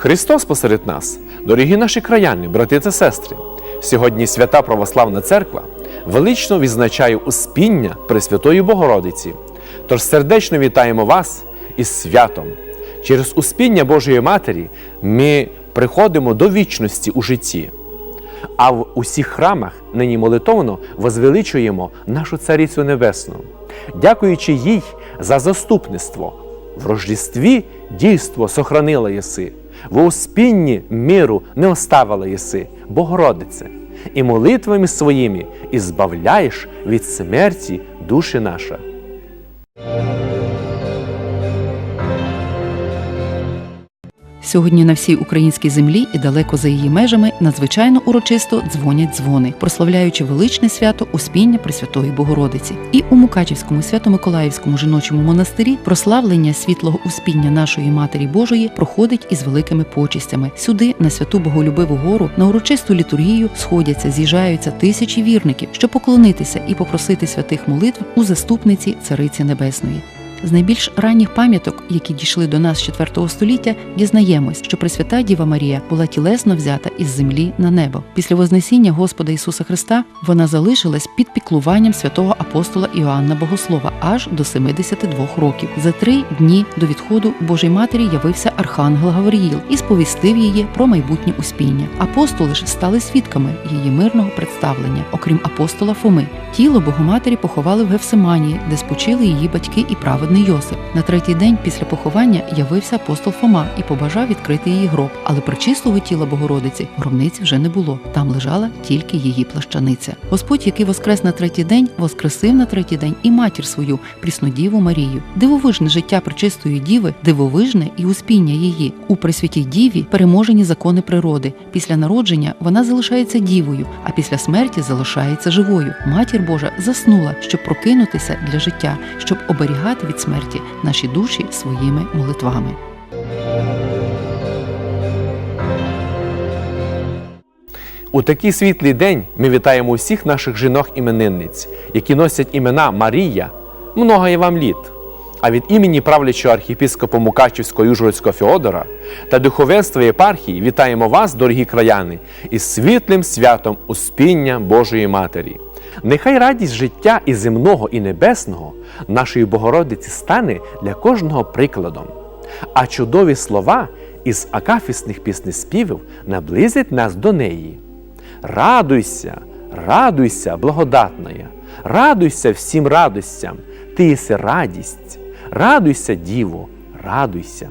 Христос посеред нас, дорогі наші краяни, брати та сестри. Сьогодні свята Православна Церква велично відзначає успіння Пресвятої Богородиці. Тож сердечно вітаємо вас із святом. Через успіння Божої Матері ми приходимо до вічності у житті. А в усіх храмах нині молитовно возвеличуємо нашу Царицю Небесну, дякуючи їй за заступництво. В Рождестві дійство сохранила єси, в успінні миру не оставила єси, Богородице, і молитвами своїми ізбавляєш від смерті душі наша. Сьогодні на всій українській землі і далеко за її межами надзвичайно урочисто дзвонять дзвони, прославляючи величне свято Успіння Пресвятої Богородиці. І у Мукачівському свято-миколаївському жіночому монастирі прославлення світлого успіння нашої Матері Божої проходить із великими почистями. Сюди, на святу Боголюбиву гору, на урочисту літургію сходяться, з'їжджаються тисячі вірників, щоб поклонитися і попросити святих молитв у заступниці Цариці Небесної. З найбільш ранніх пам'яток, які дійшли до нас з 4 століття, дізнаємось, що Пресвята Діва Марія була тілесно взята із землі на небо. Після Вознесіння Господа Ісуса Христа вона залишилась під піклуванням святого апостола Іоанна Богослова аж до 72 років. За три дні до відходу Божій Матері явився архангел Гавриїл і сповістив її про майбутнє успіння. Апостоли ж стали свідками її мирного представлення, окрім апостола Фоми. Тіло Богоматері поховали в Гевсиманії, де спочили її батьки і праведний Йосип. На третій день після поховання явився апостол Фома і побажав відкрити її гроб. Але причистого тіла Богородиці гробниці вже не було. Там лежала тільки її плащаниця. Господь, який воскрес на третій день, воскресив на третій день і матір свою, Пріснодіву Марію. Дивовижне життя пречистої діви, дивовижне і успіння її. У Пресвятій Діві переможені закони природи. Після народження вона залишається дівою, а після смерті залишається живою. Матір Божа заснула, щоб прокинутися для життя, щоб оберігати смерті наші душі своїми молитвами. У такий світлий день ми вітаємо усіх наших жінок-іменинниць, які носять імена Марія, много є вам літ. А від імені правлячого архіпіскопа Мукачівського Южгородського Феодора та духовенства єпархії вітаємо вас, дорогі краяни, із світлим святом Успіння Божої Матері. Нехай радість життя і земного, і небесного нашої Богородиці стане для кожного прикладом, а чудові слова із акафісних піснеспівів наблизять нас до неї. Радуйся, радуйся, благодатная, радуйся всім радостям, ти єси радість, радуйся, Діво, радуйся.